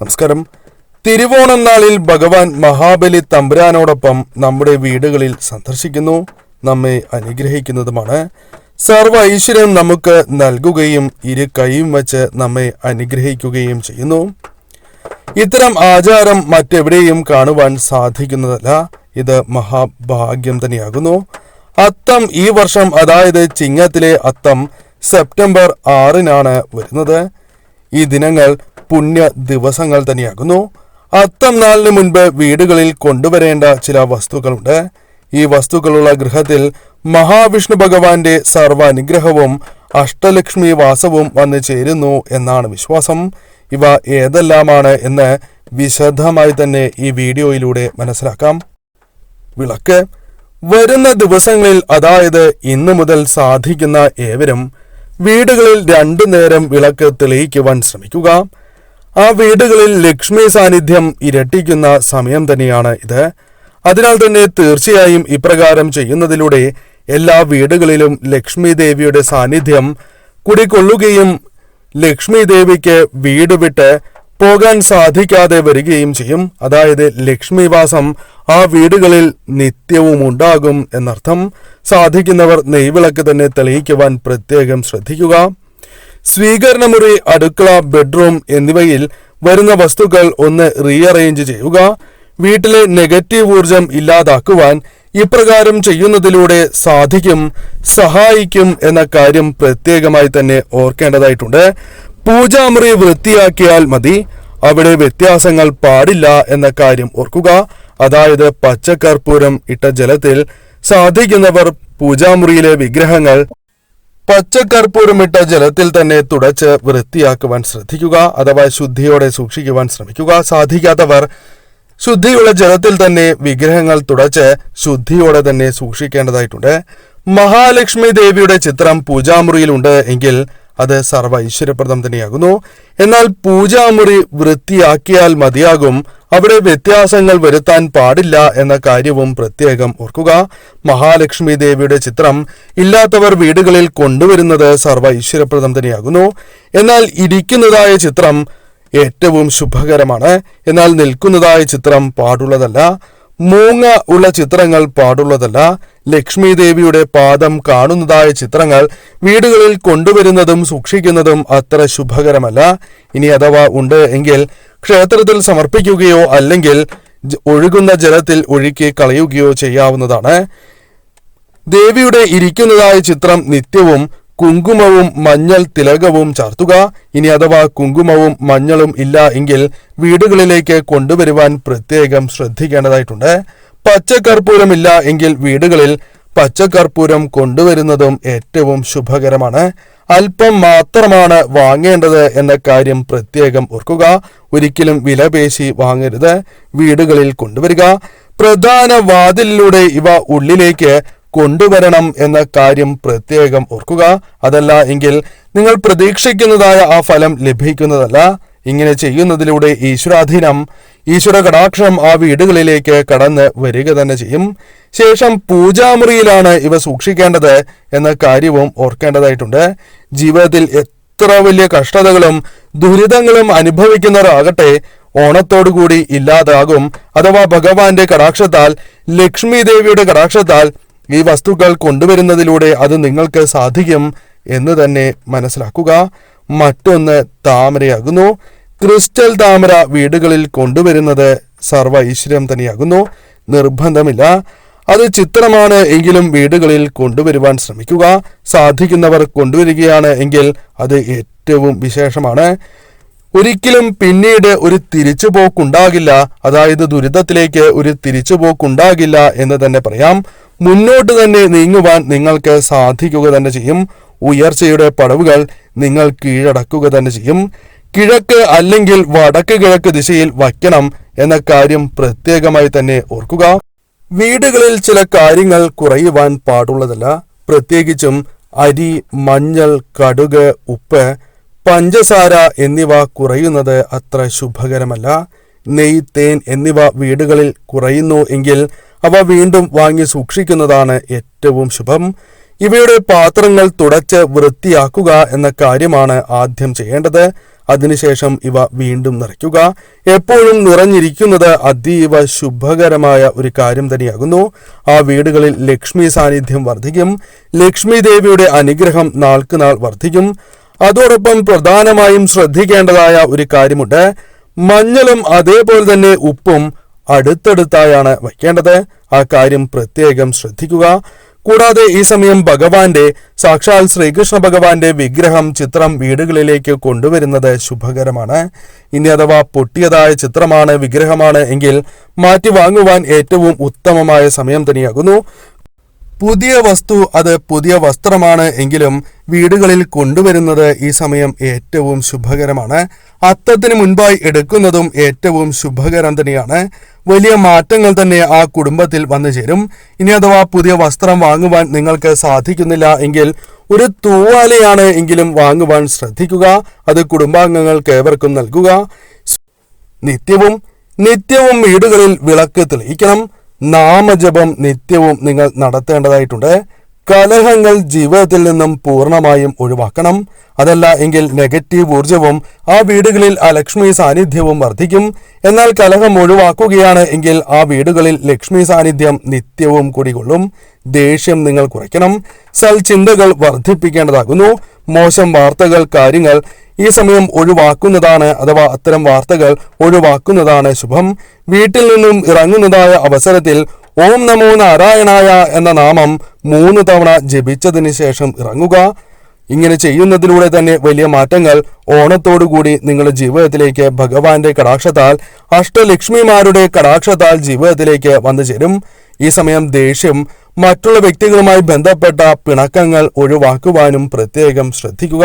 നമസ്കാരം. തിരുവോണം നാളിൽ ഭഗവാൻ മഹാബലി തമ്പുരാനോടൊപ്പം നമ്മുടെ വീടുകളിൽ സന്ദർശിക്കുന്നു. നമ്മെ അനുഗ്രഹിക്കുന്നതുമാണ്. സർവ ഐശ്വര്യം നമുക്ക് നൽകുകയും ഇരു കൈയും വച്ച് നമ്മെ അനുഗ്രഹിക്കുകയും ചെയ്യുന്നു. ഇത്തരം ആചാരം മറ്റെവിടെയും കാണുവാൻ സാധിക്കുന്നതല്ല. ഇത് മഹാഭാഗ്യം തന്നെയാകുന്നു. അത്തം ഈ വർഷം അതായത് ചിങ്ങത്തിലെ അത്തം സെപ്റ്റംബർ ആറിനാണ് വരുന്നത്. ഈ ദിനങ്ങൾ പുണ്യ ദിവസങ്ങൾ തന്നെയാകുന്നു. അത്തം നാളിന് മുൻപ് വീടുകളിൽ കൊണ്ടുവരേണ്ട ചില വസ്തുക്കളുണ്ട്. ഈ വസ്തുക്കളുള്ള ഗൃഹത്തിൽ മഹാവിഷ്ണു ഭഗവാന്റെ സർവാനുഗ്രഹവും അഷ്ടലക്ഷ്മി വാസവും വന്നു ചേരുന്നു എന്നാണ് വിശ്വാസം. ഇവ ഏതെല്ലാമാണ് എന്ന് വിശദമായി തന്നെ ഈ വീഡിയോയിലൂടെ മനസ്സിലാക്കാം. വിളക്ക്. വരുന്ന ദിവസങ്ങളിൽ അതായത് ഇന്നു മുതൽ സാധിക്കുന്ന ഏവരും വീടുകളിൽ രണ്ടു നേരം വിളക്ക് തെളിയിക്കുവാൻ ശ്രമിക്കുക. ആ വീടുകളിൽ ലക്ഷ്മി സാന്നിധ്യം ഇരട്ടിക്കുന്ന സമയം തന്നെയാണ് ഇത്. അതിനാൽ തന്നെ തീർച്ചയായും ഇപ്രകാരം ചെയ്യുന്നതിലൂടെ എല്ലാ വീടുകളിലും ലക്ഷ്മി ദേവിയുടെ സാന്നിധ്യം കുടികൊള്ളുകയും ലക്ഷ്മി ദേവിക്ക് വീട് വിട്ട് പോകാൻ സാധിക്കാതെ വരികയും ചെയ്യും. അതായത് ലക്ഷ്മിവാസം ആ വീടുകളിൽ നിത്യവും ഉണ്ടാകും എന്നർത്ഥം. സാധിക്കുന്നവർ നെയ്വിളക്ക് തന്നെ തെളിയിക്കുവാൻ പ്രത്യേകം ശ്രദ്ധിക്കുക. സ്വീകരണമുറി അടുക്കള ബെഡ്റൂം എന്നിവയിൽ വരുന്ന വസ്തുക്കൾ ഒന്ന് റീഅറേഞ്ച് ചെയ്യുക. വീട്ടിലെ നെഗറ്റീവ് ഊർജം ഇല്ലാതാക്കുവാൻ ഇപ്രകാരം ചെയ്യുന്നതിലൂടെ സാധിക്കും സഹായിക്കും എന്ന കാര്യം പ്രത്യേകമായി തന്നെ ഓർക്കേണ്ടതായിട്ടുണ്ട്. പൂജാമുറി വൃത്തിയാക്കിയാൽ മതി അവിടെ വ്യത്യാസങ്ങൾ പാടില്ല എന്ന കാര്യം ഓർക്കുക. അതായത് പച്ചക്കർപ്പൂരം ഇട്ട ജലത്തിൽ സാധിക്കുന്നവർ പൂജാമുറിയിലെ വിഗ്രഹങ്ങൾ പച്ചക്കർപ്പൂരമിട്ട ജലത്തിൽ തന്നെ തുടച്ച് വൃത്തിയാക്കുവാൻ ശ്രദ്ധിക്കുക അഥവാ ശുദ്ധിയോടെ സൂക്ഷിക്കുവാൻ ശ്രമിക്കുക. സാധിക്കാത്തവർ ശുദ്ധിയുള്ള ജലത്തിൽ തന്നെ വിഗ്രഹങ്ങൾ തുടച്ച് ശുദ്ധിയോടെ തന്നെ സൂക്ഷിക്കേണ്ടതായിട്ടുണ്ട്. മഹാലക്ഷ്മി ദേവിയുടെ ചിത്രം പൂജാമുറിയിലുണ്ട് എങ്കിൽ അത് സർവ ഐശ്വര്യപ്രദം തന്നെയാകുന്നു. എന്നാൽ പൂജാമുറി വൃത്തിയാക്കിയാൽ മതിയാകും. അവിടെ വ്യത്യാസങ്ങൾ വരുത്താൻ പാടില്ല എന്ന കാര്യവും പ്രത്യേകം ഓർക്കുക. മഹാലക്ഷ്മി ദേവിയുടെ ചിത്രം ഇല്ലാത്തവർ വീടുകളിൽ കൊണ്ടുവരുന്നത് സർവ ഐശ്വര്യപ്രദം തന്നെയാകുന്നു. എന്നാൽ ഇരിക്കുന്നതായ ചിത്രം ഏറ്റവും ശുഭകരമാണ്. എന്നാൽ നിൽക്കുന്നതായ ചിത്രം പാടുള്ളതല്ല. മൂങ്ങ ഉള്ള ചിത്രങ്ങൾ പാടുള്ളതല്ല. ലക്ഷ്മി ദേവിയുടെ പാദം കാണുന്നതായ ചിത്രങ്ങൾ വീടുകളിൽ കൊണ്ടുവരുന്നതും സൂക്ഷിക്കുന്നതും അത്ര ശുഭകരമല്ല. ഇനി അഥവാ ഉണ്ട് എങ്കിൽ ക്ഷേത്രത്തിൽ സമർപ്പിക്കുകയോ അല്ലെങ്കിൽ ഒഴുകുന്ന ജലത്തിൽ ഒഴുക്കി കളയുകയോ ചെയ്യാവുന്നതാണ്. ദേവിയുടെ ഇരിക്കുന്നതായ ചിത്രം നിത്യവും കുങ്കുമവും മഞ്ഞൾ തിലകവും ചാർത്തുക. ഇനി അഥവാ കുങ്കുമവും മഞ്ഞളും ഇല്ല എങ്കിൽ വീടുകളിലേക്ക് കൊണ്ടുവരുവാൻ പ്രത്യേകം ശ്രദ്ധിക്കേണ്ടതായിട്ടുണ്ട്. പച്ചക്കർപ്പൂരമില്ല എങ്കിൽ വീടുകളിൽ പച്ചക്കർപ്പൂരം കൊണ്ടുവരുന്നതും ഏറ്റവും ശുഭകരമാണ്. അല്പം മാത്രമാണ് വാങ്ങേണ്ടത് എന്ന കാര്യം പ്രത്യേകം ഓർക്കുക. ഒരിക്കലും വിലപേശി വാങ്ങരുത്. വീടുകളിൽ കൊണ്ടുവരിക. പ്രധാന വാതിലിലൂടെ ഇവ ഉള്ളിലേക്ക് കൊണ്ടുവരണം എന്ന കാര്യം പ്രത്യേകം ഓർക്കുക. അതല്ല എങ്കിൽ നിങ്ങൾ പ്രതീക്ഷിക്കുന്നതായ ആ ഫലം ലഭിക്കുന്നതല്ല. ഇങ്ങനെ ചെയ്യുന്നതിലൂടെ ഈശ്വരാധീനം ഈശ്വര കടാക്ഷം ആ വീടുകളിലേക്ക് കടന്ന് വരിക തന്നെ ചെയ്യും. ശേഷം പൂജാമുറിയിലാണ് ഇവ സൂക്ഷിക്കേണ്ടത് എന്ന കാര്യവും ഓർക്കേണ്ടതായിട്ടുണ്ട്. ജീവിതത്തിൽ എത്ര വലിയ കഷ്ടതകളും ദുരിതങ്ങളും അനുഭവിക്കുന്നവരാകട്ടെ ഓണത്തോടുകൂടി ഇല്ലാതാകും. അഥവാ ഭഗവാന്റെ കടാക്ഷത്താൽ ലക്ഷ്മി ദേവിയുടെ കടാക്ഷത്താൽ ഈ വസ്തുക്കൾ കൊണ്ടുവരുന്നതിലൂടെ അത് നിങ്ങൾക്ക് സാധിക്കും എന്ന് തന്നെ മനസ്സിലാക്കുക. മറ്റൊന്ന് താമരയാകുന്നു. ക്രിസ്റ്റൽ താമര വീടുകളിൽ കൊണ്ടുവരുന്നത് സർവ ഐശ്വര്യം തന്നെയാകുന്നു. നിർബന്ധമില്ല. അത് ചിത്രമാണ് എങ്കിലും വീടുകളിൽ കൊണ്ടുവരുവാൻ ശ്രമിക്കുക. സാധിക്കുന്നവർ കൊണ്ടുവരികയാണ് എങ്കിൽ അത് ഏറ്റവും വിശേഷമാണ്. ഒരിക്കലും പിന്നീട് ഒരു തിരിച്ചുപോക്കുണ്ടാകില്ല. അതായത് ദുരിതത്തിലേക്ക് ഒരു തിരിച്ചുപോക്കുണ്ടാകില്ല എന്ന് തന്നെ പറയാം. മുന്നോട്ട് തന്നെ നീങ്ങുവാൻ നിങ്ങൾക്ക് സാധിക്കുക തന്നെ ചെയ്യും. ഉയർച്ചയുടെ പടവുകൾ നിങ്ങൾ കീഴടക്കുക തന്നെ ചെയ്യും. കിഴക്ക് അല്ലെങ്കിൽ വടക്ക് കിഴക്ക് ദിശയിൽ വയ്ക്കണം എന്ന കാര്യം പ്രത്യേകമായി തന്നെ ഓർക്കുക. വീടുകളിൽ ചില കാര്യങ്ങൾ കുറയുവാൻ പാടുള്ളതല്ല. പ്രത്യേകിച്ചും അരി മഞ്ഞൾ കടുക് ഉപ്പ് പഞ്ചസാര എന്നിവ കുറയുന്നത് അത്ര ശുഭകരമല്ല. നെയ് തേൻ എന്നിവ വീടുകളിൽ കുറയുന്നു എങ്കിൽ അവ വീണ്ടും വാങ്ങി സൂക്ഷിക്കുന്നതാണ് ഏറ്റവും ശുഭം. ഇവയുടെ പാത്രങ്ങൾ തുടച്ച് വൃത്തിയാക്കുക എന്ന കാര്യമാണ് ആദ്യം ചെയ്യേണ്ടത്. അതിനുശേഷം ഇവ വീണ്ടും നിറയ്ക്കുക. എപ്പോഴും നിറഞ്ഞിരിക്കുന്നത് അതീവ ശുഭകരമായ ഒരു കാര്യം തന്നെയാകുന്നു. ആ വീടുകളിൽ ലക്ഷ്മി സാന്നിധ്യം വർദ്ധിക്കും. ലക്ഷ്മി ദേവിയുടെ അനുഗ്രഹം നാൾക്കുനാൾ വർദ്ധിക്കും. അതോടൊപ്പം പ്രധാനമായും ശ്രദ്ധിക്കേണ്ടതായ ഒരു കാര്യമുണ്ട്. മഞ്ഞളും അതേപോലെ തന്നെ ഉപ്പും അടുത്തടുത്തായാണ് വയ്ക്കേണ്ടത്. ആ കാര്യം പ്രത്യേകം ശ്രദ്ധിക്കുക. കൂടാതെ ഈ സമയം ഭഗവാന്റെ സാക്ഷാൽ ശ്രീകൃഷ്ണ ഭഗവാന്റെ വിഗ്രഹം ചിത്രം വീടുകളിലേക്ക് കൊണ്ടുവരുന്നത് ശുഭകരമാണ്. ഇനി അഥവാ പൊട്ടിയതായ ചിത്രമാണ് വിഗ്രഹമാണ് എങ്കിൽ മാറ്റി വാങ്ങുവാൻ ഏറ്റവും ഉത്തമമായ സമയം തന്നെയാകുന്നു. പുതിയ വസ്തു അത് പുതിയ വസ്ത്രമാണ് എങ്കിലും വീടുകളിൽ കൊണ്ടുവരുന്നത് ഈ സമയം ഏറ്റവും ശുഭകരമാണ്. അത്തത്തിന് മുൻപായി എടുക്കുന്നതും ഏറ്റവും ശുഭകരം തന്നെയാണ്. വലിയ മാറ്റങ്ങൾ തന്നെ ആ കുടുംബത്തിൽ വന്നു ചേരും. ഇനി അഥവാ പുതിയ വസ്ത്രം വാങ്ങുവാൻ നിങ്ങൾക്ക് സാധിക്കുന്നില്ല എങ്കിൽ ഒരു തൂവാലയാണ് എങ്കിലും വാങ്ങുവാൻ ശ്രദ്ധിക്കുക. അത് കുടുംബാംഗങ്ങൾക്ക് ഏവർക്കും നൽകുക. നിത്യവും നിത്യവും വീടുകളിൽ വിളക്ക് തെളിയിക്കണം. നാമജപം നിത്യവും നിങ്ങൾ നടത്തേണ്ടതായിട്ടുണ്ട്. കലഹങ്ങൾ ജീവിതത്തിൽ നിന്നും പൂർണമായും ഒഴിവാക്കണം. അതല്ല എങ്കിൽ നെഗറ്റീവ് ഊർജവും ആ വീടുകളിൽ ആ ലക്ഷ്മി സാന്നിധ്യവും വർദ്ധിക്കും. എന്നാൽ കലഹം ഒഴിവാക്കുകയാണ് എങ്കിൽ ആ വീടുകളിൽ ലക്ഷ്മി സാന്നിധ്യം നിത്യവും കുടികൊള്ളും. ദേഷ്യം നിങ്ങൾ കുറയ്ക്കണം. സൽചിന്തകൾ വർദ്ധിപ്പിക്കേണ്ടതാകുന്നു. മോശം വാർത്തകൾ കാര്യങ്ങൾ ഈ സമയം ഒഴിവാക്കുന്നതാണ് അഥവാ അത്തരം വാർത്തകൾ ഒഴിവാക്കുന്നതാണ് ശുഭം. വീട്ടിൽ നിന്നും ഇറങ്ങുന്നതായ അവസരത്തിൽ ഓം നമോ നാരായണായ എന്ന നാമം മൂന്ന് തവണ ജപിച്ചതിന് ശേഷം ഇറങ്ങുക. ഇങ്ങനെ ചെയ്യുന്നതിലൂടെ തന്നെ വലിയ മാറ്റങ്ങൾ ഓണത്തോടുകൂടി നിങ്ങളുടെ ജീവിതത്തിലേക്ക് ഭഗവാന്റെ കടാക്ഷത്താൽ അഷ്ടലക്ഷ്മിമാരുടെ കടാക്ഷത്താൽ ജീവിതത്തിലേക്ക് വന്നു ചേരും. ഈ സമയം ദേഷ്യം മറ്റുള്ള വ്യക്തികളുമായി ബന്ധപ്പെട്ട പിണക്കങ്ങൾ ഒഴിവാക്കുവാനും പ്രത്യേകം ശ്രദ്ധിക്കുക.